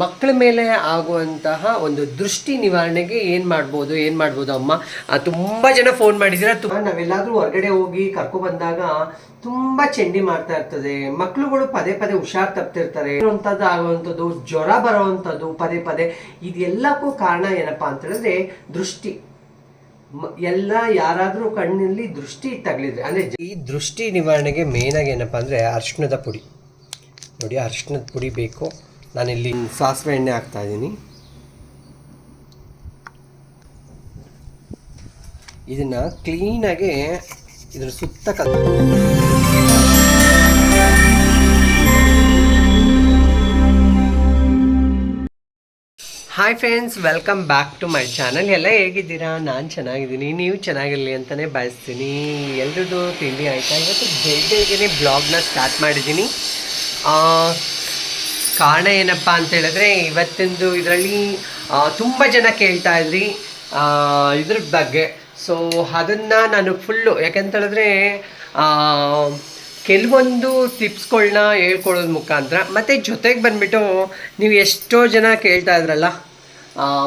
ಮಕ್ಕಳ ಮೇಲೆ ಆಗುವಂತಹ ಒಂದು ದೃಷ್ಟಿ ನಿವಾರಣೆಗೆ ಏನ್ ಮಾಡ್ಬೋದು ಏನ್ ಮಾಡ್ಬೋದು ಅಮ್ಮ? ತುಂಬಾ ಜನ ಫೋನ್ ಮಾಡಿದಿರ ನಾವೆಲ್ಲಾದ್ರೂ ಹೊರಗಡೆ ಹೋಗಿ ಕರ್ಕೊ ಬಂದಾಗ ತುಂಬಾ ಚೆಂಡಿ ಮಾಡ್ತಾ ಇರ್ತದೆ. ಮಕ್ಕಳುಗಳು ಪದೇ ಪದೇ ಹುಷಾರ್ ತಪ್ತಿರ್ತಾರೆ. ಇರುವಂಥದ್ದು ಆಗುವಂಥದ್ದು ಜ್ವರ ಬರುವಂಥದ್ದು ಪದೇ ಪದೇ ಇದೆಲ್ಲಕ್ಕೂ ಕಾರಣ ಏನಪ್ಪಾ ಅಂತ ಹೇಳಿದ್ರೆ ದೃಷ್ಟಿ ಎಲ್ಲ ಯಾರಾದ್ರೂ ಕಣ್ಣಲ್ಲಿ ದೃಷ್ಟಿ ತಗಲಿದ್ರೆ ಅಂದ್ರೆ ಈ ದೃಷ್ಟಿ ನಿವಾರಣೆಗೆ ಮೇನ್ ಆಗಿ ಏನಪ್ಪಾ ಅಂದ್ರೆ ಅರಿಶಿಣದ ಪುಡಿ. ನೋಡಿ ಅರ್ಶಿಣದ ಪುಡಿ ಬೇಕು. ನಾನಿಲ್ಲಿ ಸಾಸಿವೆ ಎಣ್ಣೆ ಹಾಕ್ತಾ ಇದ್ದೀನಿ. ಇದನ್ನು ಕ್ಲೀನಾಗಿ ಇದ್ರ ಸುತ್ತ ಕ hi friends welcome back to my channel ಎಲ್ಲ ಹೇಗಿದ್ದೀರಾ? ನಾನು ಚೆನ್ನಾಗಿದ್ದೀನಿ. ನೀವು ಚೆನ್ನಾಗಿರಲಿ ಅಂತಲೇ ಬಯಸ್ತೀನಿ ಎಲ್ರದ್ದು ತಿಂಡಿ ಆಯಿತಾ? ಇವತ್ತು ಬೇಗ ಬೇಗನೆ ಬ್ಲಾಗ್ನ ಸ್ಟಾರ್ಟ್ ಮಾಡಿದ್ದೀನಿ. ಕಾರಣ ಏನಪ್ಪ ಅಂತ ಹೇಳಿದ್ರೆ ಇವತ್ತಿಂದು ಇದರಲ್ಲಿ ತುಂಬ ಜನ ಕೇಳ್ತಾ ಇದ್ರಿ ಇದ್ರ ಬಗ್ಗೆ. ಸೊ ಅದನ್ನು ನಾನು ಫುಲ್ಲು ಆ, ಕೆಲವೊಂದು ಟಿಪ್ಸ್ಗಳನ್ನ ಹೇಳ್ಕೊಳ್ಳೋದ್ ಮುಖಾಂತರ ಮತ್ತು ಜೊತೆಗೆ ಬಂದ್ಬಿಟ್ಟು ನೀವು ಎಷ್ಟೋ ಜನ ಕೇಳ್ತಾ ಇದ್ರಲ್ಲ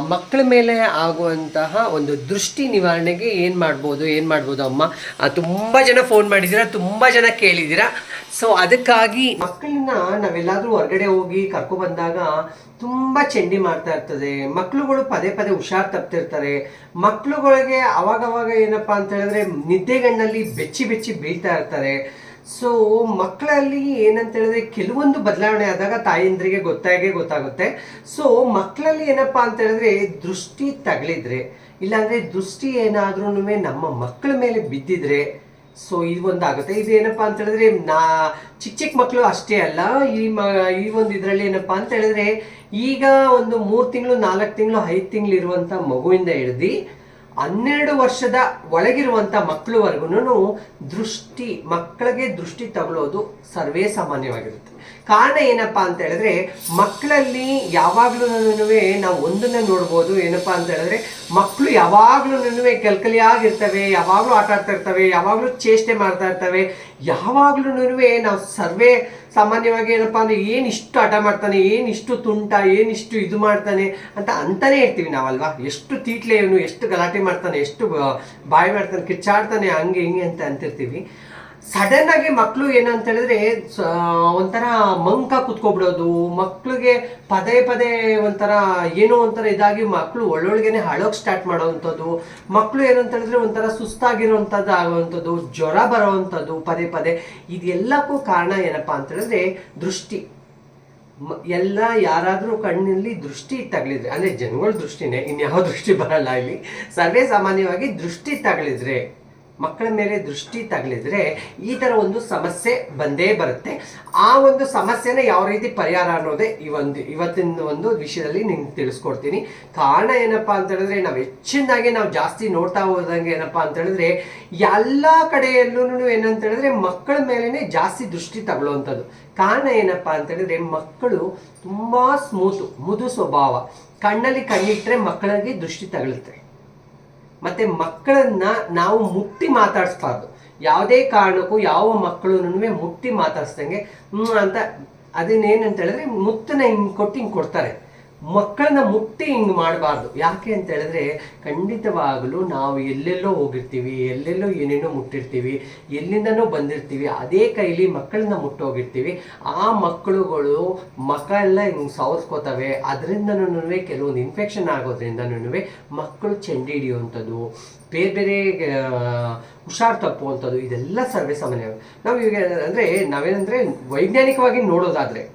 ಮಕ್ಕಳ ಮೇಲೆ ಆಗುವಂತಹ ಒಂದು ದೃಷ್ಟಿ ನಿವಾರಣೆಗೆ ಏನು ಮಾಡ್ಬೋದು ಏನು ಮಾಡ್ಬೋದು ಅಮ್ಮ? ತುಂಬ ಜನ ಫೋನ್ ಮಾಡಿದ್ದೀರಾ, ತುಂಬ ಜನ ಕೇಳಿದ್ದೀರಾ? ಸೊ ಅದಕ್ಕಾಗಿ ಮಕ್ಕಳನ್ನ ನಾವೆಲ್ಲಾದರೂ ಹೊರಗಡೆ ಹೋಗಿ ಕರ್ಕೊ ಬಂದಾಗ ತುಂಬ ಚೆಂಡಿ ಮಾಡ್ತಾ ಇರ್ತದೆ. ಮಕ್ಕಳುಗಳು ಪದೇ ಪದೇ ಹುಷಾರ್ ತಪ್ತಿರ್ತಾರೆ. ಮಕ್ಕಳುಗಳಿಗೆ ಅವಾಗವಾಗ ಏನಪ್ಪಾ ಅಂತ ಹೇಳಿದ್ರೆ ನಿದ್ದೆಗಣ್ಣಲ್ಲಿ ಬೆಚ್ಚಿ ಬೆಚ್ಚಿ ಬೀಳ್ತಾ ಇರ್ತಾರೆ. ಸೊ ಮಕ್ಕಳಲ್ಲಿ ಏನಂತ ಹೇಳಿದ್ರೆ ಕೆಲವೊಂದು ಬದಲಾವಣೆ ಆದಾಗ ತಾಯಂದ್ರಿಗೆ ಗೊತ್ತಾಗೇ ಗೊತ್ತಾಗುತ್ತೆ. ಸೊ ಮಕ್ಕಳಲ್ಲಿ ಏನಪ್ಪಾ ಅಂತ ಹೇಳಿದ್ರೆ ದೃಷ್ಟಿ ತಗಲಿದ್ರೆ, ಇಲ್ಲಾಂದ್ರೆ ದೃಷ್ಟಿ ಏನಾದ್ರೂ ನಮ್ಮ ಮಕ್ಕಳ ಮೇಲೆ ಬಿದ್ದಿದ್ರೆ ಸೊ ಇದು ಒಂದಾಗುತ್ತೆ. ಇದು ಏನಪ್ಪಾ ಅಂತ ಹೇಳಿದ್ರೆ ನಾ ಚಿಕ್ಕ ಚಿಕ್ಕ ಮಕ್ಕಳು ಅಷ್ಟೇ ಅಲ್ಲ, ಈ ಮ, ಈ ಒಂದು ಇದರಲ್ಲಿ ಏನಪ್ಪಾ ಅಂತ ಹೇಳಿದ್ರೆ ಈಗ ಒಂದು ಮೂರು ತಿಂಗಳು, ನಾಲ್ಕು ತಿಂಗಳು, ಐದು ತಿಂಗಳು ಇರುವಂತ ಮಗುವಿಂದ ಹಿಡ್ದು ಹನ್ನೆರಡು ವರ್ಷದ ಒಳಗಿರುವಂತ ಮಕ್ಕಳವರೆಗೂ ದೃಷ್ಟಿ ಮಕ್ಕಳಿಗೆ ದೃಷ್ಟಿ ತಗೊಳ್ಳೋದು ಸರ್ವೇ ಸಾಮಾನ್ಯವಾಗಿರುತ್ತೆ. ಕಾರಣ ಏನಪ್ಪಾ ಅಂತ ಹೇಳಿದ್ರೆ, ಮಕ್ಕಳಲ್ಲಿ ಯಾವಾಗ್ಲೂ ನಾವು ಒಂದನ್ನ ನೋಡ್ಬೋದು. ಏನಪ್ಪಾ ಅಂತ ಹೇಳಿದ್ರೆ, ಮಕ್ಕಳು ಯಾವಾಗ್ಲೂ ಕಲ್ಕಲಿಯಾಗಿರ್ತವೆ, ಯಾವಾಗ್ಲೂ ಆಟ ಆಡ್ತಾ ಇರ್ತವೆ, ಯಾವಾಗ್ಲೂ ಚೇಷ್ಟೆ ಮಾಡ್ತಾ ಇರ್ತವೆ, ಯಾವಾಗ್ಲೂ ನಾವು ಸರ್ವೇ ಸಾಮಾನ್ಯವಾಗಿ ಏನಪ್ಪಾ ಅಂದ್ರೆ, ಏನು ಇಷ್ಟು ಆಟ ಮಾಡ್ತಾನೆ, ಏನು ಇಷ್ಟು ತುಂಟ, ಏನ್ ಇಷ್ಟು ಇದು ಮಾಡ್ತಾನೆ ಅಂತ ಅಂತಾನೆ ಇರ್ತೀವಿ ನಾವಲ್ವಾ? ಎಷ್ಟು ತೀಟ್ಲೆ ಇವನು ಎಷ್ಟು ಗಲಾಟೆ ಮಾಡ್ತಾನೆ, ಎಷ್ಟು ಬಾಯಿ ಮಾಡ್ತಾನೆ, ಕಿಚ್ಚಾಡ್ತಾನೆ, ಹಂಗೆ ಹಿಂಗೆ ಅಂತ ಅಂತಿರ್ತೀವಿ. ಸಡನ್ ಆಗಿ ಮಕ್ಕಳು ಏನಂತ ಹೇಳಿದ್ರೆ ಒಂಥರ ಮಂಕ ಕುತ್ಕೊಬಿಡೋದು ಮಕ್ಕಳಿಗೆ ಪದೇ ಪದೇ ಒಂಥರ ಏನೋ ಒಂಥರ ಇದಾಗಿ ಮಕ್ಕಳು ಒಳ್ಳೊಳಗೇನೆ ಹಳೋಕ್ ಸ್ಟಾರ್ಟ್ ಮಾಡೋವಂಥದ್ದು. ಮಕ್ಕಳು ಏನಂತ ಹೇಳಿದ್ರೆ ಒಂಥರ ಸುಸ್ತಾಗಿರೋವಂಥದ್ದು ಆಗುವಂಥದ್ದು, ಜ್ವರ ಬರೋವಂಥದ್ದು ಪದೇ ಪದೇ. ಇದೆಲ್ಲಕ್ಕೂ ಕಾರಣ ಏನಪ್ಪಾ ಅಂತ ಹೇಳಿದ್ರೆ ದೃಷ್ಟಿ ಎಲ್ಲ ಯಾರಾದರೂ ಕಣ್ಣಲ್ಲಿ ದೃಷ್ಟಿ ತಗಲಿದ್ರೆ, ಅಂದರೆ ಜನಗಳ ದೃಷ್ಟಿನೇ, ಇನ್ಯಾವ ದೃಷ್ಟಿ ಬರಲ್ಲ ಇಲ್ಲಿ. ಸರ್ವೇ ಸಾಮಾನ್ಯವಾಗಿ ದೃಷ್ಟಿ ತಗಲಿದ್ರೆ. ಮಕ್ಕಳ ಮೇಲೆ ದೃಷ್ಟಿ ತಗಲಿದ್ರೆ ಈ ಥರ ಒಂದು ಸಮಸ್ಯೆ ಬಂದೇ ಬರುತ್ತೆ. ಆ ಒಂದು ಸಮಸ್ಯೆನ ಯಾವ ರೀತಿ ಪರಿಹಾರ ಅನ್ನೋದೇ ಈ ಒಂದು ಇವತ್ತಿನ ಒಂದು ವಿಷಯದಲ್ಲಿ ನಿಮ್ಗೆ ತಿಳಿಸ್ಕೊಡ್ತೀನಿ. ಕಾರಣ ಏನಪ್ಪ ಅಂತ ಹೇಳಿದ್ರೆ ನಾವು ಹೆಚ್ಚಿನದಾಗಿ ನಾವು ಜಾಸ್ತಿ ನೋಡ್ತಾ ಹೋದಂಗೆ ಏನಪ್ಪ ಅಂತ ಹೇಳಿದ್ರೆ ಎಲ್ಲ ಕಡೆಯಲ್ಲೂ ಏನಂತ ಹೇಳಿದ್ರೆ ಮಕ್ಕಳ ಮೇಲೇನೆ ಜಾಸ್ತಿ ದೃಷ್ಟಿ ತಗೊಳ್ಳುವಂಥದ್ದು ಕಾರಣ ಏನಪ್ಪ ಅಂತ ಹೇಳಿದ್ರೆ ಮಕ್ಕಳು ತುಂಬಾ ಸ್ಮೂತು, ಮುದು ಸ್ವಭಾವ. ಕಣ್ಣಲ್ಲಿ ಕಣ್ಣಿಟ್ರೆ ಮಕ್ಕಳಿಗೆ ದೃಷ್ಟಿ ತಗಲುತ್ತೆ. ಮತ್ತೆ ಮಕ್ಕಳನ್ನ ನಾವು ಮುಟ್ಟಿ ಮಾತಾಡಿಸ್ಬಾರ್ದು. ಯಾವುದೇ ಕಾರಣಕ್ಕೂ ಯಾವ ಮಕ್ಕಳು ಮುಟ್ಟಿ ಮಾತಾಡಿಸ್ದಂಗೆ ಅಂತ ಅದನ್ನೇನಂತ ಹೇಳಿದ್ರೆ ಮುತ್ತನ್ನ ಹಿಂಗೆ ಕೊಟ್ಟು ಹಿಂಗೆ ಕೊಡ್ತಾರೆ. ಮಕ್ಕಳನ್ನ ಮುಟ್ಟಿ ಹಿಂಗ್ ಮಾಡಬಾರ್ದು. ಯಾಕೆ ಅಂತ ಹೇಳಿದ್ರೆ, ಖಂಡಿತವಾಗಲೂ ನಾವು ಎಲ್ಲೆಲ್ಲೋ ಹೋಗಿರ್ತೀವಿ, ಎಲ್ಲೆಲ್ಲೋ ಏನೇನೋ ಮುಟ್ಟಿರ್ತೀವಿ, ಎಲ್ಲಿಂದನೋ ಬಂದಿರ್ತೀವಿ, ಅದೇ ಕೈಲಿ ಮಕ್ಕಳನ್ನ ಮುಟ್ಟೋಗಿರ್ತೀವಿ. ಆ ಮಕ್ಕಳುಗಳು ಮಕ ಎಲ್ಲ ಹಿಂಗ್ ಸವರ್ಸ್ಕೋತವೆ. ಅದರಿಂದನೂ ಕೆಲವೊಂದು ಇನ್ಫೆಕ್ಷನ್ ಆಗೋದ್ರಿಂದನೂ ಮಕ್ಕಳು ಚೆಂಡಿ ಹಿಡಿಯುವಂಥದ್ದು, ಬೇರೆ ಬೇರೆ ಹುಷಾರ್ ತಪ್ಪುವಂಥದ್ದು, ಇದೆಲ್ಲ ಸರ್ವೇ ಸಾಮಾನ್ಯ. ನಾವು ಈಗ ಅಂದರೆ ನಾವೇನಂದ್ರೆ ವೈಜ್ಞಾನಿಕವಾಗಿ ನೋಡೋದಾದ್ರೆ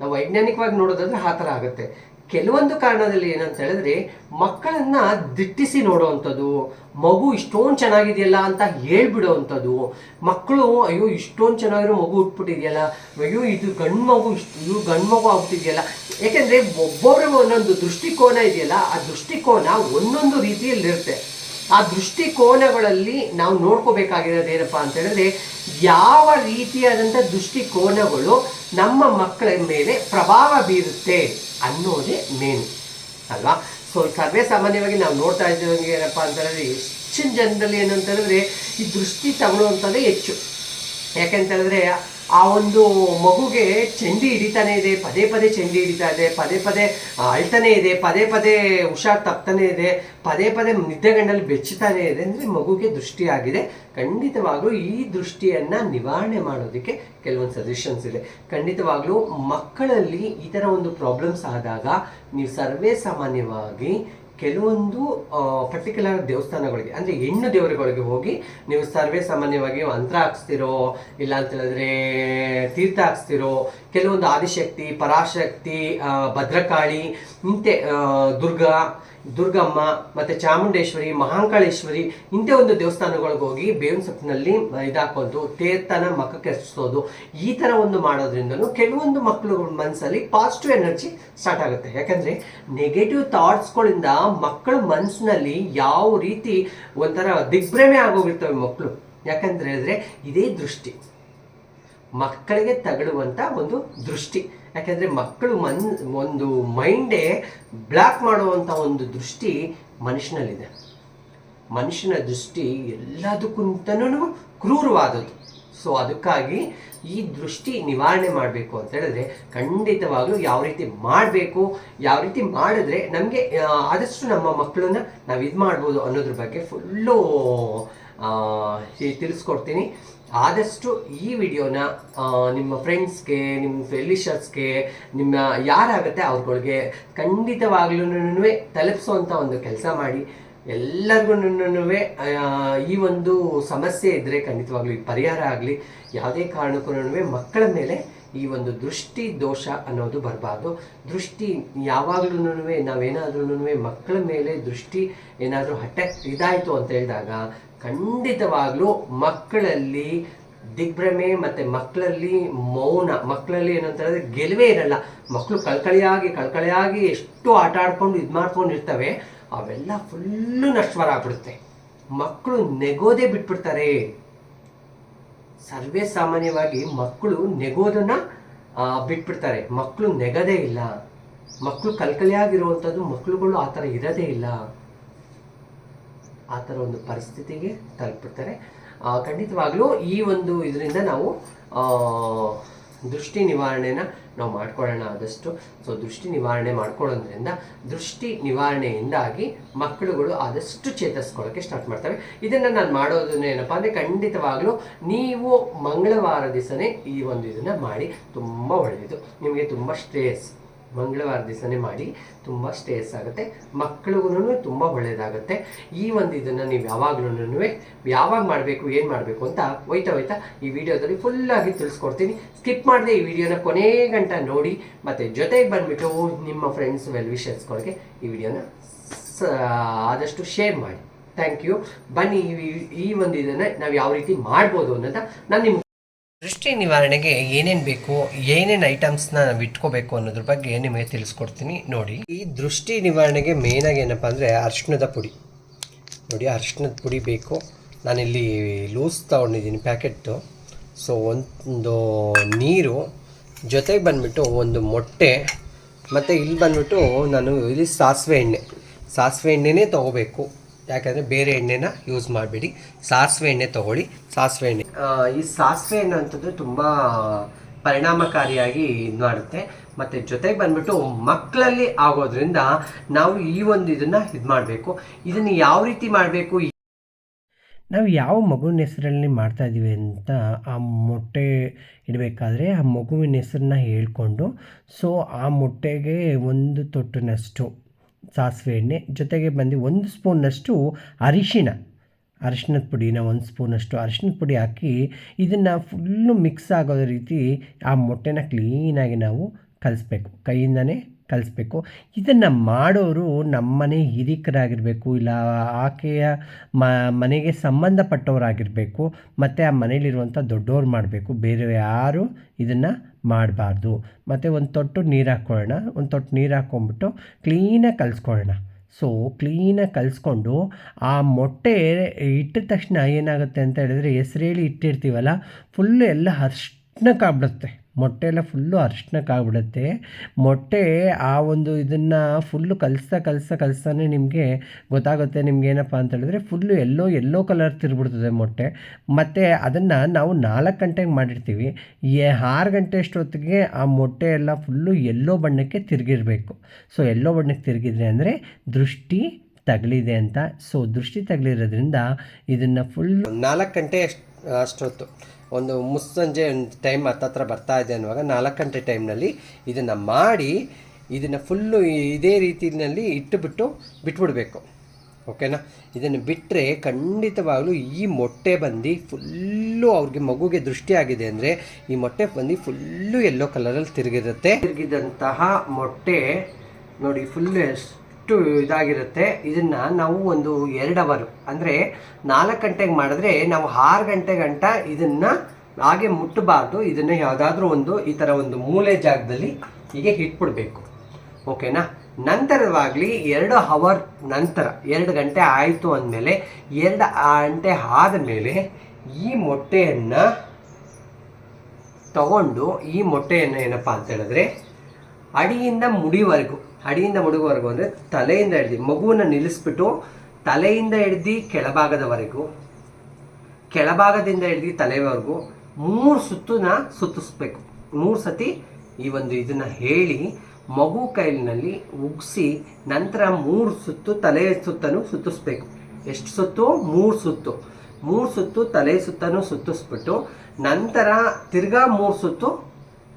ನಾವು ವೈಜ್ಞಾನಿಕವಾಗಿ ನೋಡೋದಾದ್ರೆ ಆ ಥರ ಆಗುತ್ತೆ. ಕೆಲವೊಂದು ಕಾರಣದಲ್ಲಿ ಏನಂತ ಹೇಳಿದ್ರೆ, ಮಕ್ಕಳನ್ನ ದಿಟ್ಟಿಸಿ ನೋಡುವಂಥದ್ದು, ಮಗು ಇಷ್ಟೊಂದು ಚೆನ್ನಾಗಿದೆಯಲ್ಲ ಅಂತ ಹೇಳ್ಬಿಡುವಂಥದ್ದು, ಮಕ್ಕಳು, ಅಯ್ಯೋ, ಇಷ್ಟೊಂದು ಚೆನ್ನಾಗಿರೋ ಮಗು ಉಟ್ಬಿಟ್ಟಿದೆಯಲ್ಲ ಅಯ್ಯೋ, ಇದು ಗಂಡು ಮಗು ಇಷ್ಟು ಇವು ಗಂಡು ಮಗು ಆಗ್ಬಿಟ್ಟಿದೆಯಲ್ಲ. ಯಾಕೆಂದ್ರೆ ಒಬ್ಬೊಬ್ಬರ ಒಂದೊಂದು ದೃಷ್ಟಿಕೋನ ಇದೆಯಲ್ಲ, ಆ ದೃಷ್ಟಿಕೋನ ಒಂದೊಂದು ರೀತಿಯಲ್ಲಿರುತ್ತೆ. ಆ ದೃಷ್ಟಿಕೋನಗಳಲ್ಲಿ ನಾವು ನೋಡ್ಕೋಬೇಕಾಗಿರೋದು ಏನಪ್ಪ ಅಂತ ಹೇಳಿದ್ರೆ, ಯಾವ ರೀತಿಯಾದಂಥ ದೃಷ್ಟಿಕೋನಗಳು ನಮ್ಮ ಮಕ್ಕಳ ಮೇಲೆ ಪ್ರಭಾವ ಬೀರುತ್ತೆ ಅನ್ನೋದೇ ಮೇನ್ ಅಲ್ವಾ? ಸೊ ಸರ್ವೇ ಸಾಮಾನ್ಯವಾಗಿ ನಾವು ನೋಡ್ತಾ ಇದ್ದೇವೆ ಏನಪ್ಪ ಅಂತ ಹೇಳಿದ್ರೆ, ಹೆಚ್ಚಿನ ಜನರಲ್ಲಿ ಏನಂತ ಹೇಳಿದ್ರೆ, ಈ ದೃಷ್ಟಿ ತಗೊಳ್ಳುವಂಥದ್ದೇ ಹೆಚ್ಚು. ಯಾಕೆಂತ ಹೇಳಿದ್ರೆ ಆ ಒಂದು ಮಗುಗೆ ಚಂಡಿ ಹಿಡಿತಾನೆ ಇದೆ, ಪದೇ ಪದೇ ಚಂಡಿ ಹಿಡಿತಾ ಇದೆ, ಪದೇ ಪದೇ ಅಳ್ತಾನೆ ಇದೆ, ಪದೇ ಪದೇ ಹುಷಾರ್ ತಪ್ತಾನೆ ಇದೆ, ಪದೇ ಪದೇ ನಿದ್ದೆಗಣ್ಣಲ್ಲಿ ಬೆಚ್ಚುತ್ತಾನೆ ಇದೆ ಅಂದರೆ ಮಗುಗೆ ದೃಷ್ಟಿ ಆಗಿದೆ ಖಂಡಿತವಾಗ್ಲೂ ಈ ದೃಷ್ಟಿಯನ್ನ ನಿವಾರಣೆ ಮಾಡೋದಕ್ಕೆ ಕೆಲವೊಂದು ಸಜೆಷನ್ಸ್ ಇದೆ. ಖಂಡಿತವಾಗ್ಲೂ ಮಕ್ಕಳಲ್ಲಿ ಈ ಥರ ಒಂದು ಪ್ರಾಬ್ಲಮ್ಸ್ ಆದಾಗ ನೀವು ಸರ್ವೇ ಸಾಮಾನ್ಯವಾಗಿ ಕೆಲವೊಂದು ಪರ್ಟಿಕ್ಯುಲರ್ ದೇವಸ್ಥಾನಗಳಿಗೆ, ಅಂದರೆ ಹೆಣ್ಣು ದೇವರುಗಳಿಗೆ ಹೋಗಿ ನೀವು ಸರ್ವೇ ಸಾಮಾನ್ಯವಾಗಿ ಅಂತರ ಹಾಕ್ಸ್ತಿರೋ, ಇಲ್ಲ ಅಂತ ಹೇಳಿದ್ರೆ ತೀರ್ಥ ಹಾಕ್ಸ್ತಿರೋ, ಕೆಲವೊಂದು ಆದಿಶಕ್ತಿ, ಪರಾಶಕ್ತಿ ಭದ್ರಕಾಳಿ ಇಂತೆ ದುರ್ಗಾ ದುರ್ಗಮ್ಮ ಮತ್ತೆ ಚಾಮುಂಡೇಶ್ವರಿ, ಮಹಾಂಕಾಳೇಶ್ವರಿ ಇಂಥ ಒಂದು ದೇವಸ್ಥಾನಗಳಿಗೆ ಹೋಗಿ ಬೇವಿನ ಸೊಪ್ಪಿನಲ್ಲಿ ಇದಾಕೋದು ತೇರ್ತನ ಮಕ್ಕಕ್ಕೆ ಹಚ್ಸೋದು ಈ ಥರ ಒಂದು ಮಾಡೋದ್ರಿಂದಲೂ ಕೆಲವೊಂದು ಮಕ್ಕಳು ಮನಸ್ಸಲ್ಲಿ ಪಾಸಿಟಿವ್ ಎನರ್ಜಿ ಸ್ಟಾರ್ಟ್ ಆಗುತ್ತೆ. ಯಾಕಂದ್ರೆ ನೆಗೆಟಿವ್ ಥಾಟ್ಸ್ಗಳಿಂದ ಮಕ್ಕಳ ಮನಸ್ಸಿನಲ್ಲಿ ಯಾವ ರೀತಿ ಒಂಥರ ದಿಗ್ಭ್ರಮೆ ಆಗೋಗಿರ್ತವೆ ಮಕ್ಕಳು. ಯಾಕಂದ್ರೆ ಇದೇ ದೃಷ್ಟಿ. ಮಕ್ಕಳಿಗೆ ತಗಳುವಂಥ ಒಂದು ದೃಷ್ಟಿ. ಯಾಕಂದರೆ ಮಕ್ಕಳು ಮನ್, ಒಂದು ಮೈಂಡೇ ಬ್ಲಾಕ್ ಮಾಡುವಂಥ ಒಂದು ದೃಷ್ಟಿ ಮನುಷ್ಯನಲ್ಲಿದೆ. ಮನುಷ್ಯನ ದೃಷ್ಟಿ ಎಲ್ಲದಕ್ಕಿಂತನೂ ಕ್ರೂರವಾದದ್ದು. ಸೊ ಅದಕ್ಕಾಗಿ ಈ ದೃಷ್ಟಿ ನಿವಾರಣೆ ಮಾಡಬೇಕು ಅಂತ ಹೇಳಿದ್ರೆ ಖಂಡಿತವಾಗ್ಲೂ ಯಾವ ರೀತಿ ಮಾಡಬೇಕು, ಯಾವ ರೀತಿ ಮಾಡಿದ್ರೆ ನಮಗೆ ಆದಷ್ಟು ನಮ್ಮ ಮಕ್ಕಳನ್ನ ನಾವು ಇದು ಮಾಡ್ಬೋದು ಅನ್ನೋದ್ರ ಬಗ್ಗೆ ಫುಲ್ಲು ತಿಳಿಸ್ಕೊಡ್ತೀನಿ. ಆದಷ್ಟು ಈ ವಿಡಿಯೋನ ನಿಮ್ಮ ಫ್ರೆಂಡ್ಸ್ಗೆ ನಿಮ್ಮ ಫೆಲಿಷರ್ಸ್ಗೆ ನಿಮ್ಮ ಯಾರಾಗುತ್ತೆ ಅವ್ರಗಳಿಗೆ ಖಂಡಿತವಾಗ್ಲೂ ತಲುಪಿಸುವಂಥ ಒಂದು ಕೆಲಸ ಮಾಡಿ. ಎಲ್ಲರಿಗೂ ಈ ಒಂದು ಸಮಸ್ಯೆ ಇದ್ದರೆ ಖಂಡಿತವಾಗ್ಲೂ ಪರಿಹಾರ ಆಗಲಿ, ಯಾವುದೇ ಕಾರಣಕ್ಕೂ ಮಕ್ಕಳ ಮೇಲೆ ಈ ಒಂದು ದೃಷ್ಟಿ ದೋಷ ಅನ್ನೋದು ಬರಬಾರ್ದು. ದೃಷ್ಟಿ ಯಾವಾಗ್ಲೂ ನಾವೇನಾದ್ರೂ ಮಕ್ಕಳ ಮೇಲೆ ದೃಷ್ಟಿ ಏನಾದರೂ ಅಟ್ಯಾಕ್ ಇದಾಯಿತು ಅಂತ ಹೇಳಿದಾಗ ಖಂಡಿತವಾಗ್ಲೂ ಮಕ್ಕಳಲ್ಲಿ ದಿಗ್ಭ್ರಮೆ ಮತ್ತೆ ಮಕ್ಕಳಲ್ಲಿ ಮೌನ, ಮಕ್ಕಳಲ್ಲಿ ಏನಂತಾರೆ ಗೆಲುವೇ ಇರಲ್ಲ. ಮಕ್ಕಳು ಕಳ್ಕಳಿಯಾಗಿ ಕಳ್ಕಳಿಯಾಗಿ ಎಷ್ಟು ಆಟ ಆಡ್ಕೊಂಡು ಇದು ಮಾಡ್ಕೊಂಡಿರ್ತವೆ ಅವೆಲ್ಲ ಫುಲ್ಲು ನಷ್ಟವರ ಆಗ್ಬಿಡುತ್ತೆ ಮಕ್ಕಳು ನೆಗೋದೇ ಬಿಟ್ಬಿಡ್ತಾರೆ. ಸರ್ವೇ ಸಾಮಾನ್ಯವಾಗಿ ಮಕ್ಕಳು ನೆಗೋದನ್ನ ಬಿಟ್ಬಿಡ್ತಾರೆ. ಮಕ್ಕಳು ನೆಗದೇ ಇಲ್ಲ. ಮಕ್ಕಳು ಕಲ್ಕಲಿಯಾಗಿರುವಂಥದ್ದು ಮಕ್ಕಳುಗಳು ಆ ಥರ ಇರೋದೇ ಇಲ್ಲ. ಆ ಥರ ಒಂದು ಪರಿಸ್ಥಿತಿಗೆ ತಲುಪಿರ್ತಾರೆ ಆ, ಖಂಡಿತವಾಗ್ಲೂ ಈ ಒಂದು ಇದರಿಂದ ನಾವು ದೃಷ್ಟಿ ನಿವಾರಣೆನ ನಾವು ಮಾಡ್ಕೊಳ್ಳೋಣ ಆದಷ್ಟು. ಸೊ ದೃಷ್ಟಿ ನಿವಾರಣೆ ಮಾಡ್ಕೊಳ್ಳೋದ್ರಿಂದ ದೃಷ್ಟಿ ನಿವಾರಣೆಯಿಂದಾಗಿ ಮಕ್ಕಳುಗಳು ಆದಷ್ಟು ಚೇತರಿಸ್ಕೊಳ್ಳೋಕ್ಕೆ ಸ್ಟಾರ್ಟ್ ಮಾಡ್ತವೆ. ಇದನ್ನು ನಾನು ಮಾಡೋದನ್ನ ಏನಪ್ಪ ಅಂದರೆ ಖಂಡಿತವಾಗ್ಲೂ ನೀವು ಮಂಗಳವಾರ ದಿವಸನೇ ಈ ಒಂದು ಇದನ್ನು ಮಾಡಿ. ತುಂಬ ಒಳ್ಳೆಯದು. ನಿಮಗೆ ತುಂಬ ಸ್ಟ್ರೇಸ್ ಮಂಗಳವಾರ ದಿವಸನೇ ಮಾಡಿ ತುಂಬ ಸ್ಟೇಸ್ ಆಗುತ್ತೆ. ಮಕ್ಕಳಿಗೂ ತುಂಬ ಒಳ್ಳೆಯದಾಗುತ್ತೆ ಈ ಒಂದು ಇದನ್ನು ನೀವು ಯಾವಾಗ್ಲೂ ಯಾವಾಗ ಮಾಡಬೇಕು, ಏನು ಮಾಡಬೇಕು ಅಂತ ಹೋಯ್ತಾ ಹೋಯ್ತಾ ಈ ವಿಡಿಯೋದಲ್ಲಿ ಫುಲ್ಲಾಗಿ ತಿಳಿಸ್ಕೊಡ್ತೀನಿ. ಸ್ಕಿಪ್ ಮಾಡದೆ ಈ ವಿಡಿಯೋನ ಕೊನೆ ಗಂಟ ನೋಡಿ. ಮತ್ತು ಜೊತೆಗೆ ಬಂದುಬಿಟ್ಟು ನಿಮ್ಮ ಫ್ರೆಂಡ್ಸ್ ವೆಲ್ ವಿಷರ್ಸ್ಗಳಿಗೆ ಈ ವಿಡಿಯೋನ ಆದಷ್ಟು ಶೇರ್ ಮಾಡಿ. ಥ್ಯಾಂಕ್ ಯು ಬನ್ನಿ ಈ ಈ ಒಂದು ಇದನ್ನು ನಾವು ಯಾವ ರೀತಿ ಮಾಡ್ಬೋದು ಅನ್ನೋದ ನಾನು ನಿಮ್ಗೆ ದೃಷ್ಟಿ ನಿವಾರಣೆಗೆ ಏನೇನು ಬೇಕು, ಏನೇನು ಐಟಮ್ಸ್ನ ನಾವು ಇಟ್ಕೋಬೇಕು ಅನ್ನೋದ್ರ ಬಗ್ಗೆ ನಿಮಗೆ ತಿಳಿಸ್ಕೊಡ್ತೀನಿ. ನೋಡಿ, ಈ ದೃಷ್ಟಿ ನಿವಾರಣೆಗೆ ಮೇಯ್ನಾಗಿ ಏನಪ್ಪ ಅಂದರೆ ಅರ್ಶಿಣದ ಪುಡಿ. ನೋಡಿ, ಅರ್ಶಿಣದ ಪುಡಿ ಬೇಕು. ನಾನಿಲ್ಲಿ ಲೂಸ್ ತೊಗೊಂಡಿದ್ದೀನಿ ಪ್ಯಾಕೆಟ್ಟು. ಸೊ, ಒಂದು ನೀರು, ಜೊತೆಗೆ ಬಂದುಬಿಟ್ಟು ಒಂದು ಮೊಟ್ಟೆ, ಮತ್ತು ಇಲ್ಲಿ ಬಂದುಬಿಟ್ಟು ನಾನು ಇಲ್ಲಿ ಸಾಸಿವೆ ಎಣ್ಣೆ. ಸಾಸಿವೆ ಎಣ್ಣೆನೇ ತೊಗೋಬೇಕು. ಯಾಕಂದರೆ ಬೇರೆ ಎಣ್ಣೆನ ಯೂಸ್ ಮಾಡಬೇಡಿ. ಸಾಸಿವೆ ಎಣ್ಣೆ ತೊಗೊಳ್ಳಿ. ಸಾಸಿವೆ ಎಣ್ಣೆ ಈ ಸಾಸಿವೆ ಎಣ್ಣೆ ಅಂಥದ್ದು ತುಂಬ ಪರಿಣಾಮಕಾರಿಯಾಗಿ ಇದು ಮಾಡುತ್ತೆ. ಮತ್ತು ಜೊತೆಗೆ ಬಂದ್ಬಿಟ್ಟು ಮಕ್ಕಳಲ್ಲಿ ಆಗೋದ್ರಿಂದ ನಾವು ಈ ಒಂದು ಇದನ್ನು ಇದು ಮಾಡಬೇಕು. ಇದನ್ನು ಯಾವ ರೀತಿ ಮಾಡಬೇಕು? ನಾವು ಯಾವ ಮಗುವಿನ ಹೆಸರಲ್ಲಿ ಮಾಡ್ತಾ ಇದ್ದೀವಿ ಅಂತ ಆ ಮೊಟ್ಟೆ ಇಡಬೇಕಾದ್ರೆ ಆ ಮಗುವಿನ ಹೆಸರನ್ನ ಹೇಳ್ಕೊಂಡು ಸೊ ಆ ಮೊಟ್ಟೆಗೆ ಒಂದು ತೊಟ್ಟಿನಷ್ಟು ಸಾಸಿವೆ ಎಣ್ಣೆ ಜೊತೆಗೆ ಬಂದು ಒಂದು ಸ್ಪೂನ್ನಷ್ಟು ಅರಿಶಿಣ, ಅರಿಶಿಣದ ಪುಡಿನ ಒಂದು ಸ್ಪೂನಷ್ಟು ಅರಿಶಿಣದ ಪುಡಿ ಹಾಕಿ ಇದನ್ನು ಫುಲ್ಲು ಮಿಕ್ಸ್ ಆಗೋ ರೀತಿ ಆ ಮೊಟ್ಟೆನ ಕ್ಲೀನಾಗಿ ನಾವು ಕಲಿಸ್ಬೇಕು. ಕೈಯಿಂದನೇ ಕಲಿಸ್ಬೇಕು. ಇದನ್ನು ಮಾಡೋರು ನಮ್ಮನೆ ಹಿರಿಕರಾಗಿರಬೇಕು, ಇಲ್ಲ ಆಕೆಯ ಮನೆಗೆ ಸಂಬಂಧಪಟ್ಟವರಾಗಿರಬೇಕು, ಮತ್ತು ಆ ಮನೇಲಿರುವಂಥ ದೊಡ್ಡವ್ರು ಮಾಡಬೇಕು. ಬೇರೆ ಯಾರು ಇದನ್ನು ಮಾಡಬಾರ್ದು. ಮತ್ತು ಒಂದು ತೊಟ್ಟು ನೀರು ಹಾಕ್ಕೊಳ್ಳೋಣ. ಒಂದು ತೊಟ್ಟು ನೀರು ಹಾಕ್ಕೊಂಬಿಟ್ಟು ಕ್ಲೀನಾಗಿ ಕಲಿಸ್ಕೊಳ್ಳೋಣ. ಸೊ ಕ್ಲೀನಾಗಿ ಕಲಿಸ್ಕೊಂಡು ಆ ಮೊಟ್ಟೆ ಇಟ್ಟ ತಕ್ಷಣ ಏನಾಗುತ್ತೆ ಅಂತ ಹೇಳಿದ್ರೆ ಹೆಸ್ರೇಳಿ ಇಟ್ಟಿರ್ತೀವಲ್ಲ ಫುಲ್ಲು ಎಲ್ಲ ಅರ್ಶಿನಕ್ಕಾಗ್ಬಿಡುತ್ತೆ ಮೊಟ್ಟೆ ಎಲ್ಲ ಫುಲ್ಲು ಅರ್ಶಿನಕ್ಕಾಗ್ಬಿಡುತ್ತೆ ಮೊಟ್ಟೆ ಆ ಒಂದು ಇದನ್ನು ಫುಲ್ಲು ಕಲಿಸ್ತಾ ಕಲಿಸ್ತಾ ಕಲಿಸ್ತಾನೆ ನಿಮಗೆ ಗೊತ್ತಾಗುತ್ತೆ ನಿಮ್ಗೆ ಏನಪ್ಪ ಅಂತ ಹೇಳಿದ್ರೆ ಫುಲ್ಲು ಎಲ್ಲೋ ಎಲ್ಲೋ ಕಲರ್ ತಿರ್ಬಿಡ್ತದೆ ಮೊಟ್ಟೆ. ಮತ್ತು ಅದನ್ನು ನಾವು ನಾಲ್ಕು ಗಂಟೆಗೆ ಮಾಡಿರ್ತೀವಿ. ಏ ಆರು ಗಂಟೆ ಅಷ್ಟೊತ್ತಿಗೆ ಆ ಮೊಟ್ಟೆ ಎಲ್ಲ ಫುಲ್ಲು ಎಲ್ಲೋ ಬಣ್ಣಕ್ಕೆ ತಿರುಗಿರಬೇಕು. ಸೊ ಎಲ್ಲೋ ಬಣ್ಣಕ್ಕೆ ತಿರುಗಿದ್ರೆ ಅಂದರೆ ದೃಷ್ಟಿ ತಗಲಿದೆ ಅಂತ. ಸೊ ದೃಷ್ಟಿ ತಗಲಿರೋದ್ರಿಂದ ಇದನ್ನು ಫುಲ್ ನಾಲ್ಕು ಗಂಟೆ ಅಷ್ಟು ಅಷ್ಟೊತ್ತು. ಒಂದು ಮುಸ್ಸಂಜೆ ಟೈಮ್ ಹತ್ತತ್ರ ಬರ್ತಾ ಇದೆ ಅನ್ನುವಾಗ ನಾಲ್ಕು ಗಂಟೆ ಟೈಮ್ನಲ್ಲಿ ಇದನ್ನು ಮಾಡಿ ಇದನ್ನು ಫುಲ್ಲು ಇದೇ ರೀತಿಯಲ್ಲಿ ಇಟ್ಟುಬಿಟ್ಟು ಬಿಟ್ಬಿಡಬೇಕು. ಓಕೆನಾ ಇದನ್ನು ಬಿಟ್ಟರೆ ಖಂಡಿತವಾಗಲೂ ಈ ಮೊಟ್ಟೆ ಬಂದು ಫುಲ್ಲು ಅವ್ರಿಗೆ ಮಗುಗೆ ದೃಷ್ಟಿಯಾಗಿದೆ ಅಂದರೆ ಈ ಮೊಟ್ಟೆ ಬಂದು ಫುಲ್ಲು ಎಲ್ಲೋ ಕಲರಲ್ಲಿ ತಿರುಗಿರುತ್ತೆ. ತಿರುಗಿದಂತಹ ಮೊಟ್ಟೆ ನೋಡಿ ಫುಲ್ಲು ಎಷ್ಟು ಇದಾಗಿರುತ್ತೆ. ಇದನ್ನು ನಾವು ಒಂದು ಎರಡು ಅವರು, ಅಂದರೆ ನಾಲ್ಕು ಗಂಟೆಗೆ ಮಾಡಿದ್ರೆ ನಾವು ಆರು ಗಂಟೆ ಗಂಟ ಇದನ್ನು ಹಾಗೆ ಮುಟ್ಟಬಾರ್ದು ಇದನ್ನು ಯಾವುದಾದ್ರೂ ಒಂದು ಈ ಥರ ಒಂದು ಮೂಲೆ ಜಾಗದಲ್ಲಿ ಹೀಗೆ ಇಟ್ಬಿಡ್ಬೇಕು. ಓಕೆನಾ? ನಂತರವಾಗಲಿ ಎರಡು ಅವರ್ ನಂತರ, ಎರಡು ಗಂಟೆ ಆಯಿತು ಅಂದಮೇಲೆ, ಎರಡು ಗಂಟೆ ಆದಮೇಲೆ ಈ ಮೊಟ್ಟೆಯನ್ನು ತಗೊಂಡು ಈ ಮೊಟ್ಟೆಯನ್ನು ಏನಪ್ಪ ಅಂತ ಹೇಳಿದ್ರೆ, ಅಡಿಯಿಂದ ಮುಡಿವರೆಗೂ ಅಡಿಯಿಂದ ಮುಡುಗುವವರೆಗೂ ಅಂದರೆ ತಲೆಯಿಂದ ಹಿಡ್ದು, ಮಗುವನ್ನು ನಿಲ್ಲಿಸ್ಬಿಟ್ಟು ತಲೆಯಿಂದ ಹಿಡ್ದು ಕೆಳಭಾಗದವರೆಗೂ, ಕೆಳಭಾಗದಿಂದ ಹಿಡ್ದು ತಲೆವರೆಗೂ ಮೂರು ಸುತ್ತನ್ನ ಸುತ್ತಿಸ್ಬೇಕು. ಮೂರು ಸತಿ ಈ ಒಂದು ಇದನ್ನು ಹೇಳಿ ಮಗು ಕೈಲಿನಲ್ಲಿ ಉಗ್ಸಿ ನಂತರ ಮೂರು ಸುತ್ತು ತಲೆ ಸುತ್ತನೂ ಸುತ್ತಿಸ್ಬೇಕು. ಎಷ್ಟು ಸುತ್ತು? ಮೂರು ಸುತ್ತು. ಮೂರು ಸುತ್ತು ತಲೆ ಸುತ್ತನೂ ಸುತ್ತಿಸ್ಬಿಟ್ಟು ನಂತರ ತಿರ್ಗಾ ಮೂರು ಸುತ್ತು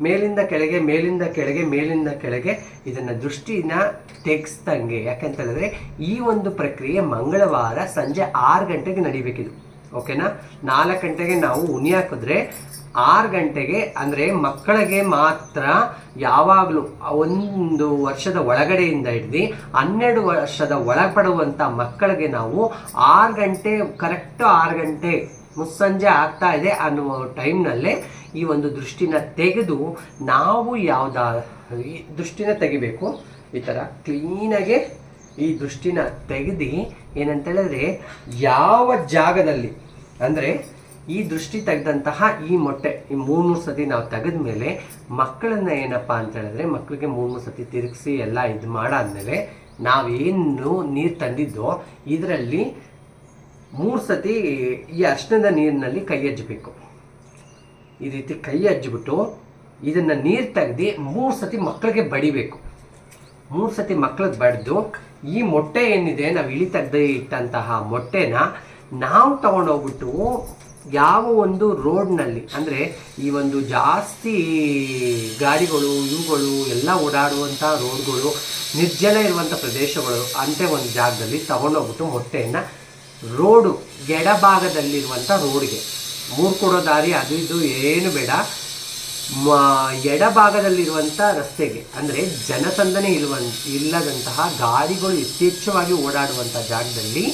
ಮೇಲಿಂದ ಕೆಳಗೆ ಮೇಲಿಂದ ಕೆಳಗೆ ಮೇಲಿಂದ ಕೆಳಗೆ ಇದನ್ನು ದೃಷ್ಟಿನ ತೆಗೆಸ್ದಂಗೆ. ಯಾಕಂತೇಳಿದ್ರೆ ಈ ಒಂದು ಪ್ರಕ್ರಿಯೆ ಮಂಗಳವಾರ ಸಂಜೆ ಆರು ಗಂಟೆಗೆ ನಡಿಬೇಕಿದು. ಓಕೆನಾ ನಾಲ್ಕು ಗಂಟೆಗೆ ನಾವು ಉನಿ ಹಾಕಿದ್ರೆ ಆರು ಗಂಟೆಗೆ ಅಂದರೆ ಮಕ್ಕಳಿಗೆ ಮಾತ್ರ ಯಾವಾಗಲೂ ಒಂದು ವರ್ಷದ ಒಳಗಡೆಯಿಂದ ಹಿಡ್ದು ಹನ್ನೆರಡು ವರ್ಷದ ಒಳಪಡುವಂಥ ಮಕ್ಕಳಿಗೆ ನಾವು ಆರು ಗಂಟೆ ಕರೆಕ್ಟು ಆರು ಗಂಟೆ ಮುಸ್ಸಂಜೆ ಆಗ್ತಾ ಇದೆ ಅನ್ನುವ ಟೈಮ್ನಲ್ಲೇ ಈ ಒಂದು ದೃಷ್ಟಿನ ತೆಗೆದು ನಾವು ಯಾವ್ದ, ಈ ದೃಷ್ಟಿನ ತೆಗಿಬೇಕು. ಈ ಥರ ಕ್ಲೀನಾಗೆ ಈ ದೃಷ್ಟಿನ ತೆಗೆದು ಏನಂತ ಹೇಳಿದ್ರೆ ಯಾವ ಜಾಗದಲ್ಲಿ ಅಂದರೆ ಈ ದೃಷ್ಟಿ ತೆಗೆದಂತಹ ಈ ಮೊಟ್ಟೆ, ಈ ಮೂರು ಮೂರು ಸತಿ ನಾವು ತೆಗೆದ ಮೇಲೆ ಮಕ್ಕಳನ್ನ ಏನಪ್ಪ ಅಂತ ಹೇಳಿದ್ರೆ ಮಕ್ಕಳಿಗೆ ಮೂರು ಮೂರು ಸತಿ ತಿರುಗಿಸಿ ಎಲ್ಲ ಇದು ಮಾಡಾದ್ಮೇಲೆ ನಾವೇನು ನೀರು ತಂದಿದ್ದೋ ಇದರಲ್ಲಿ ಮೂರು ಸತಿ ಈ ಅರ್ಶನದ ನೀರಿನಲ್ಲಿ ಕೈ ಹಜ್ಜಬೇಕು. ಈ ರೀತಿ ಕೈ ಹಜ್ಜಿಬಿಟ್ಟು ಇದನ್ನು ನೀರು ತೆಗ್ದು ಮೂರು ಸತಿ ಮಕ್ಕಳಿಗೆ ಬಡಿಬೇಕು. ಮೂರು ಸತಿ ಮಕ್ಕಳಿಗೆ ಬಡಿದು ಈ ಮೊಟ್ಟೆ ಏನಿದೆ ನಾವು ಇಳಿ ತೆಗ್ದು ಇಟ್ಟಂತಹ ಮೊಟ್ಟೆನ ನಾವು ತಗೊಂಡೋಗ್ಬಿಟ್ಟು ಯಾವ ಒಂದು ರೋಡ್ನಲ್ಲಿ ಅಂದರೆ ಈ ಒಂದು ಜಾಸ್ತಿ ಗಾಡಿಗಳು ಇವುಗಳು ಎಲ್ಲ ಓಡಾಡುವಂಥ ರೋಡ್ಗಳು ನಿರ್ಜನ ಇರುವಂಥ ಪ್ರದೇಶಗಳು ಅಂತೆ ಒಂದು ಜಾಗದಲ್ಲಿ ತಗೊಂಡೋಗ್ಬಿಟ್ಟು ಮೊಟ್ಟೆಯನ್ನು ರೋಡು ಎಡಭಾಗದಲ್ಲಿರುವಂಥ ರೋಡ್ಗೆ. ಮೂರು ಕೊಡೋ ದಾರಿ ಅದು ಇದು ಏನು ಬೇಡ. ಮ, ಎಡಭಾಗದಲ್ಲಿರುವಂಥ ರಸ್ತೆಗೆ, ಅಂದರೆ ಜನಸಂದನೆ ಇರುವಂತ ಇಲ್ಲದಂತಹ ಗಾಡಿಗಳು ಯಥೇಚ್ಛವಾಗಿ ಓಡಾಡುವಂಥ ಜಾಗದಲ್ಲಿ,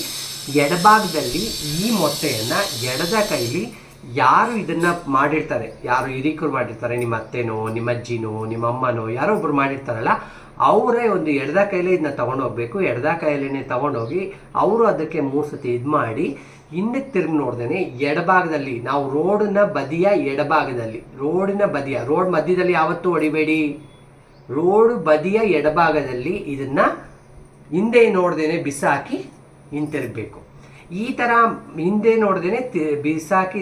ಎಡಭಾಗದಲ್ಲಿ ಈ ಮೊಟ್ಟೆಯನ್ನು ಎಡದ ಕೈಲಿ ಯಾರು ಇದನ್ನು ಮಾಡಿರ್ತಾರೆ, ಯಾರು ಹಿರಿಕರು ಮಾಡಿರ್ತಾರೆ, ನಿಮ್ಮ ಅತ್ತೆನೋ, ನಿಮ್ಮ ಅಜ್ಜಿನೋ, ನಿಮ್ಮ ಅಮ್ಮನೋ, ಯಾರೋ ಒಬ್ಬರು ಮಾಡಿರ್ತಾರಲ್ಲ ಅವರೇ ಒಂದು ಎಡದ ಕೈಲೇ ಇದನ್ನ ತೊಗೊಂಡೋಗ್ಬೇಕು, ಎಡದ ಕೈಲೇ ತೊಗೊಂಡೋಗಿ ಅವರು ಅದಕ್ಕೆ ಮೂರು ಸತಿ ಇದು ಮಾಡಿ, ಹಿಂದೆ ತಿರುಗಿ ನೋಡ್ದೇನೆ ಎಡಭಾಗದಲ್ಲಿ, ನಾವು ರೋಡಿನ ಬದಿಯ ಎಡಭಾಗದಲ್ಲಿ, ರೋಡಿನ ಬದಿಯ, ರೋಡ್ ಮಧ್ಯದಲ್ಲಿ ಯಾವತ್ತೂ ಹೊಡಿಬೇಡಿ. ರೋಡ್ ಬದಿಯ ಎಡಭಾಗದಲ್ಲಿ ಇದನ್ನ ಹಿಂದೆ ನೋಡ್ದೇನೆ ಬಿಸಾಕಿ ಹಿಂತಿರುಗಬೇಕು. ಈ ಥರ ಹಿಂದೆ ನೋಡ್ದೇನೆ ಬಿಸಾಕಿ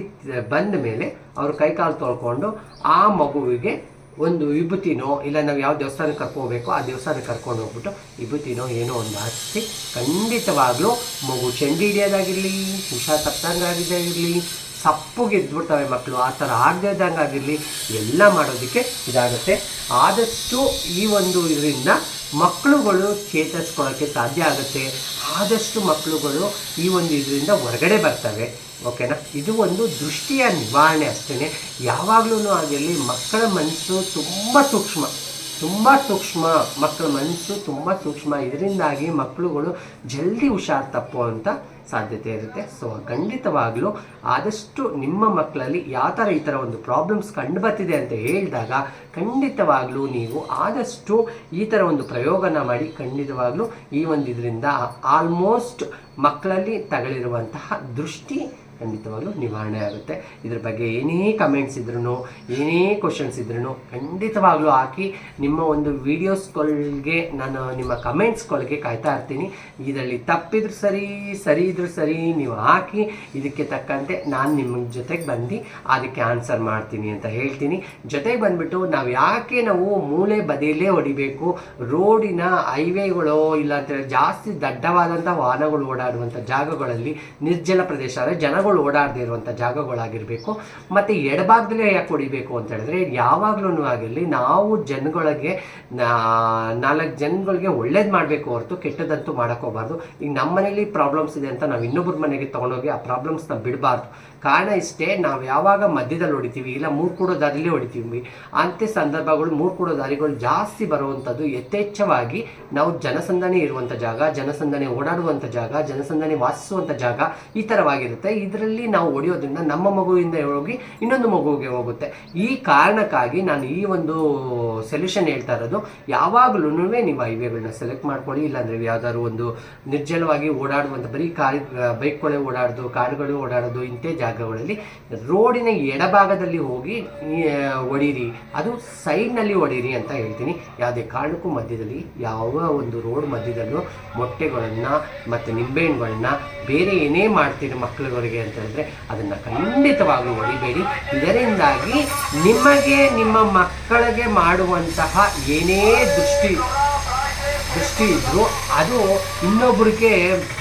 ಬಂದ ಮೇಲೆ ಅವರು ಕೈಕಾಲು ತೊಳ್ಕೊಂಡು ಆ ಮಗುವಿಗೆ ಒಂದು ವಿಭೂತಿನೋ, ಇಲ್ಲ ನಾವು ಯಾವ ದೇವಸ್ಥಾನಕ್ಕೆ ಕರ್ಕೋಬೇಕು ಆ ದೇವಸ್ಥಾನಕ್ಕೆ ಕರ್ಕೊಂಡು ಹೋಗ್ಬಿಟ್ಟು ವಿಭೂತಿನೋ ಏನೋ ಒಂದು ಹಚ್ಚಿ ಖಂಡಿತವಾಗ್ಲೂ ಮಗು ಚೆಂಡಿ ಹಿಡಿಯೋದಾಗಿರಲಿ ಹುಷಾ ತಪ್ಪಂಗಾಗಿದ್ದಾಗಿರಲಿ ಸಪ್ಪಗೆ ಎದ್ಬಿಡ್ತವೆ ಮಕ್ಕಳು, ಆ ಥರ ಆಗದಂಗಾಗಿರಲಿ ಎಲ್ಲ ಮಾಡೋದಕ್ಕೆ ಇದಾಗುತ್ತೆ. ಆದಷ್ಟು ಈ ಒಂದು ಇದರಿಂದ ಮಕ್ಕಳುಗಳು ಚೇತರಿಸ್ಕೊಳ್ಳೋಕ್ಕೆ ಸಾಧ್ಯ ಆಗುತ್ತೆ. ಆದಷ್ಟು ಮಕ್ಕಳುಗಳು ಈ ಒಂದು ಇದರಿಂದ ಹೊರಗಡೆ ಬರ್ತವೆ. ಓಕೆನಾ? ಇದು ಒಂದು ದೃಷ್ಟಿಯ ನಿವಾರಣೆ ಅಷ್ಟೇ ಯಾವಾಗಲೂ ಆಗಿರಲಿ ಮಕ್ಕಳ ಮನಸ್ಸು ತುಂಬ ಸೂಕ್ಷ್ಮ. ತುಂಬ ಸೂಕ್ಷ್ಮ. ಮಕ್ಕಳ ಮನಸ್ಸು ತುಂಬ ಸೂಕ್ಷ್ಮ. ಇದರಿಂದಾಗಿ ಮಕ್ಕಳುಗಳು ಜಲ್ದಿ ಹುಷಾರು ತಪ್ಪುವಂಥ ಸಾಧ್ಯತೆ ಇರುತ್ತೆ. ಸೊ ಖಂಡಿತವಾಗ್ಲೂ ಆದಷ್ಟು ನಿಮ್ಮ ಮಕ್ಕಳಲ್ಲಿ ಯಾವ ಥರ ಈ ಥರ ಒಂದು ಪ್ರಾಬ್ಲಮ್ಸ್ ಕಂಡು ಬರ್ತಿದೆ ಅಂತ ಹೇಳಿದಾಗ ಖಂಡಿತವಾಗಲೂ ನೀವು ಆದಷ್ಟು ಈ ಥರ ಒಂದು ಪ್ರಯೋಗನ ಮಾಡಿ ಖಂಡಿತವಾಗ್ಲೂ ಈ ಒಂದು ಇದರಿಂದ ಆಲ್ಮೋಸ್ಟ್ ಮಕ್ಕಳಲ್ಲಿ ತಗಲಿರುವಂತಹ ದೃಷ್ಟಿ ಖಂಡಿತವಾಗ್ಲೂ ನಿವಾರಣೆ ಆಗುತ್ತೆ. ಇದ್ರ ಬಗ್ಗೆ ಏನೇ ಕಮೆಂಟ್ಸ್ ಇದ್ರೂ ಏನೇ ಕ್ವಶನ್ಸ್ ಇದ್ರೂ ಖಂಡಿತವಾಗ್ಲೂ ಹಾಕಿ ನಿಮ್ಮ ಒಂದು ವೀಡಿಯೋಸ್ಗಳಿಗೆ ನಾನು ನಿಮ್ಮ ಕಮೆಂಟ್ಸ್ಗಳಿಗೆ ಕಾಯ್ತಾ ಇರ್ತೀನಿ. ಇದರಲ್ಲಿ ತಪ್ಪಿದ್ರು ಸರಿ ಸರಿ ಇದ್ರು ಸರಿ ನೀವು ಹಾಕಿ ಇದಕ್ಕೆ ತಕ್ಕಂತೆ ನಾನು ನಿಮ್ಮ ಜೊತೆಗೆ ಬಂದು ಅದಕ್ಕೆ ಆನ್ಸರ್ ಮಾಡ್ತೀನಿ ಅಂತ ಹೇಳ್ತೀನಿ. ಜೊತೆಗೆ ಬಂದ್ಬಿಟ್ಟು ನಾವು ಯಾಕೆ ನಾವು ಮೂಲೆ ಬದಿಯಲ್ಲೇ ಹೊಡಿಬೇಕು? ರೋಡಿನ ಹೈವೇಗಳು ಇಲ್ಲ ಜಾಸ್ತಿ ದಡ್ಡವಾದಂಥ ವಾಹನಗಳು ಓಡಾಡುವಂಥ ಜಾಗಗಳಲ್ಲಿ ನಿರ್ಜಲ ಪ್ರದೇಶ ಅಂದರೆ ಜನಗಳು ಓಡಾಡದೇ ಇರುವಂಥ ಜಾಗಗಳಾಗಿರಬೇಕು, ಮತ್ತು ಎಡಭಾಗದಲ್ಲೇ ಯಾಕೆ ಹೊಡಿಬೇಕು ಅಂತ ಹೇಳಿದ್ರೆ ಯಾವಾಗಲೂ ಆಗಿರಲಿ ನಾವು ಜನಗಳಿಗೆ ನಾಲ್ಕು ಜನಗಳಿಗೆ ಒಳ್ಳೇದು ಮಾಡಬೇಕು ಹೊರತು ಕೆಟ್ಟದಂತೂ ಮಾಡೋಕ್ಕೋಗ್ಬಾರ್ದು ಈಗ ನಮ್ಮ ಮನೇಲಿ ಪ್ರಾಬ್ಲಮ್ಸ್ ಇದೆ ಅಂತ ನಾವು ಇನ್ನೊಬ್ಬರ ಮನೆಗೆ ತೊಗೊಂಡೋಗಿ ಆ ಪ್ರಾಬ್ಲಮ್ಸ್ನ ಬಿಡಬಾರ್ದು. ಕಾರಣ ಇಷ್ಟೇ, ನಾವು ಯಾವಾಗ ಮಧ್ಯದಲ್ಲಿ ಹೊಡಿತೀವಿ, ಇಲ್ಲ ಮೂರು ಕೂಡೋ ದಾರಿಲೇ ಹೊಡಿತೀವಿ, ಅಂತೆ ಸಂದರ್ಭಗಳು ಮೂರು ಕೂಡೋ ದಾರಿಗಳು ಜಾಸ್ತಿ ಬರುವಂಥದ್ದು ಯಥೇಚ್ಛವಾಗಿ ನಾವು ಜನಸಂದಣಿ ಇರುವಂಥ ಜಾಗ, ಜನಸಂದಣಿ ಓಡಾಡುವಂಥ ಜಾಗ, ಜನಸಂದಣಿ ವಾಸಿಸುವಂಥ ಜಾಗ ಈ ಥರವಾಗಿರುತ್ತೆ. ಇದರಲ್ಲಿ ನಾವು ಹೊಡೆಯೋದ್ರಿಂದ ನಮ್ಮ ಮಗುವಿಂದ ಹೋಗಿ ಇನ್ನೊಂದು ಮಗುವಿಗೆ ಹೋಗುತ್ತೆ. ಈ ಕಾರಣಕ್ಕಾಗಿ ನಾನು ಈ ಒಂದು ಸೊಲ್ಯೂಷನ್ ಹೇಳ್ತಾ ಇರೋದು ಯಾವಾಗಲೂ ನೀವು ಹೈವೇಗಳನ್ನ ಸೆಲೆಕ್ಟ್ ಮಾಡ್ಕೊಳ್ಳಿ, ಇಲ್ಲಾಂದರೆ ಯಾವ್ದಾದ್ರು ಒಂದು ನಿರ್ಜಲವಾಗಿ ಓಡಾಡುವಂಥ ಬರೀ ಕಾರ್, ಬೈಕ್ಗಳೇ ಓಡಾಡೋದು, ಕಾರುಗಳು ಓಡಾಡೋದು, ಇಂಥ ಜಾಗಗಳಲ್ಲಿ ರೋಡಿನ ಎಡಭಾಗದಲ್ಲಿ ಹೋಗಿ ಹೊಡೀರಿ ಅದು ಸೈಡ್ನಲ್ಲಿ ಹೊಡೀರಿ ಅಂತ ಹೇಳ್ತೀನಿ. ಯಾವುದೇ ಕಾರಣಕ್ಕೂ ಮಧ್ಯದಲ್ಲಿ ಯಾವ ಒಂದು ರೋಡ್ ಮಧ್ಯದಲ್ಲೂ ಮೊಟ್ಟೆಗಳನ್ನು ಮತ್ತು ನಿಂಬೆಹಣ್ಣುಗಳನ್ನ ಬೇರೆ ಏನೇ ಮಾಡ್ತೀರಿ ಮಕ್ಕಳುಗಳಿಗೆ ಅಂತ ಹೇಳಿದ್ರೆ ಅದನ್ನು ಖಂಡಿತವಾಗ್ಲೂ ಹೊಡಿಬೇಡಿ ಇದರಿಂದಾಗಿ ನಿಮಗೆ ನಿಮ್ಮ ಮಕ್ಕಳಿಗೆ ಮಾಡುವಂತಹ ಏನೇ ದೃಷ್ಟಿ ದೃಷ್ಟಿ ಇದ್ದರೂ ಅದು ಇನ್ನೊಬ್ಬರಿಗೆ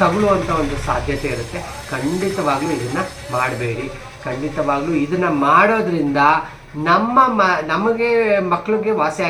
ತಗುಲುವಂಥ ಒಂದು ಸಾಧ್ಯತೆ ಇರುತ್ತೆ. ಖಂಡಿತವಾಗ್ಲೂ ಇದನ್ನು ಮಾಡಬೇಡಿ. ಖಂಡಿತವಾಗ್ಲೂ ಇದನ್ನು ಮಾಡೋದ್ರಿಂದ ನಮ್ಮ ಮ, ನಮಗೆ ಮಕ್ಕಳಿಗೆ ವಾಸಿ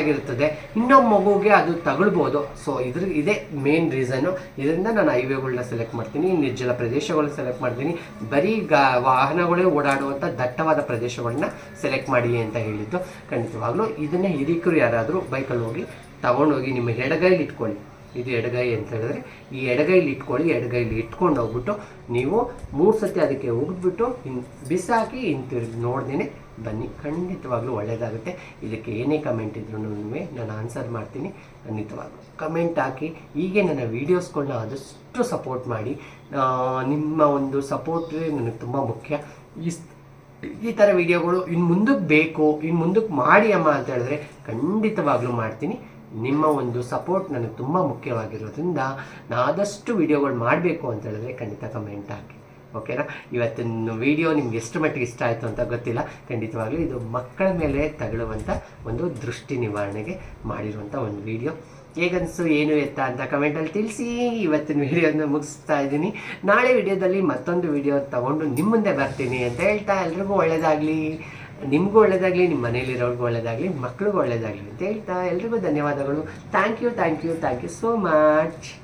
ಇನ್ನೊಬ್ಬ ಮಗುಗೆ ಅದು ತಗೊಳ್ಬೋದು ಸೊ ಇದ್ರ, ಇದೇ ಮೇನ್ ರೀಸನ್ನು ಇದರಿಂದ ನಾನು ಹೈವೇಗಳನ್ನ ಸೆಲೆಕ್ಟ್ ಮಾಡ್ತೀನಿ, ನಿರ್ಜಲ ಪ್ರದೇಶಗಳನ್ನ ಸೆಲೆಕ್ಟ್ ಮಾಡ್ತೀನಿ. ಬರೀ ಗಾ, ವಾಹನಗಳೇ ಓಡಾಡುವಂಥ ದಟ್ಟವಾದ ಪ್ರದೇಶಗಳನ್ನ ಸೆಲೆಕ್ಟ್ ಮಾಡಿ ಅಂತ ಹೇಳಿದ್ದು. ಖಂಡಿತವಾಗ್ಲೂ ಇದನ್ನೇ ಹಿರಿಕರು ಯಾರಾದರೂ ಬೈಕಲ್ಲಿ ಹೋಗಿ ತಗೊಂಡೋಗಿ ನಿಮ್ಮ ಎಡಗೈಲಿ ಇಟ್ಕೊಳ್ಳಿ. ಇದು ಎಡಗೈ ಅಂತ ಹೇಳಿದ್ರೆ, ಈ ಎಡಗೈಲಿ ಇಟ್ಕೊಳ್ಳಿ, ಎಡಗೈಲಿ ಇಟ್ಕೊಂಡು ಹೋಗ್ಬಿಟ್ಟು ನೀವು ಮೂರು ಸತಿ ಅದಕ್ಕೆ ಉಗಿದ್ಬಿಟ್ಟು ಇನ್ ಬಿಸಾಕಿ ಹಿಂತಿರುಗಿ ನೋಡ್ದೇನೆ ಬನ್ನಿ. ಖಂಡಿತವಾಗ್ಲೂ ಒಳ್ಳೆಯದಾಗುತ್ತೆ ಇದಕ್ಕೆ ಏನೇ ಕಮೆಂಟ್ ಇದ್ರೂ ನಾನು ಆನ್ಸರ್ ಮಾಡ್ತೀನಿ. ಖಂಡಿತವಾಗ್ಲೂ. ಕಮೆಂಟ್ ಹಾಕಿ, ಹೀಗೆ ನನ್ನ ವೀಡಿಯೋಸ್ಗಳನ್ನ ಆದಷ್ಟು ಸಪೋರ್ಟ್ ಮಾಡಿ. ನಿಮ್ಮ ಒಂದು ಸಪೋರ್ಟ್ ನನಗೆ ತುಂಬ ಮುಖ್ಯ. ಈ ಈ ಥರ ವಿಡಿಯೋಗಳು ಇನ್ನು ಮುಂದಕ್ಕೆ ಬೇಕು ಇನ್ನು ಮುಂದಕ್ಕೆ ಮಾಡಿ ಅಮ್ಮ ಅಂತ ಹೇಳಿದ್ರೆ ಖಂಡಿತವಾಗ್ಲೂ ಮಾಡ್ತೀನಿ. ನಿಮ್ಮ ಒಂದು ಸಪೋರ್ಟ್ ನನಗೆ ತುಂಬ ಮುಖ್ಯವಾಗಿರೋದ್ರಿಂದ ನಾ ಆದಷ್ಟು ವಿಡಿಯೋಗಳು ಮಾಡಬೇಕು ಅಂತ ಹೇಳಿದ್ರೆ ಖಂಡಿತ ಕಮೆಂಟ್ ಹಾಕಿ. ಓಕೆನಾ ಇವತ್ತಿನ ವಿಡಿಯೋ ನಿಮ್ಗೆ ಎಷ್ಟು ಮಟ್ಟಿಗೆ ಇಷ್ಟ ಆಯಿತು ಅಂತ ಗೊತ್ತಿಲ್ಲ. ಖಂಡಿತವಾಗ್ಲೂ ಇದು ಮಕ್ಕಳ ಮೇಲೆ ತಗೊಳ್ಳುವಂಥ ಒಂದು ದೃಷ್ಟಿ ನಿವಾರಣೆಗೆ ಮಾಡಿರುವಂಥ ಒಂದು ವಿಡಿಯೋ ಹೇಗನ್ಸು, ಏನು ಎತ್ತ ಅಂತ ಕಮೆಂಟಲ್ಲಿ ತಿಳಿಸಿ. ಇವತ್ತಿನ ವಿಡಿಯೋನ ಮುಗಿಸ್ತಾ ಇದ್ದೀನಿ. ನಾಳೆ ವಿಡಿಯೋದಲ್ಲಿ ಮತ್ತೊಂದು ವಿಡಿಯೋ ತಗೊಂಡು ನಿಮ್ಮ ಮುಂದೆ ಬರ್ತೀನಿ ಅಂತ ಹೇಳ್ತಾ ಎಲ್ರಿಗೂ ಒಳ್ಳೆಯದಾಗಲಿ ನಿಮಗೂ ಒಳ್ಳೆಯದಾಗಲಿ ನಿಮ್ಮ ಮನೇಲಿರೋರ್ಗೂ ಒಳ್ಳೆಯದಾಗಲಿ ಮಕ್ಳಿಗೂ ಒಳ್ಳೆಯದಾಗಲಿ ಅಂತ ಹೇಳ್ತಾ ಎಲ್ರಿಗೂ ಧನ್ಯವಾದಗಳು. Thank you thank you thank you so much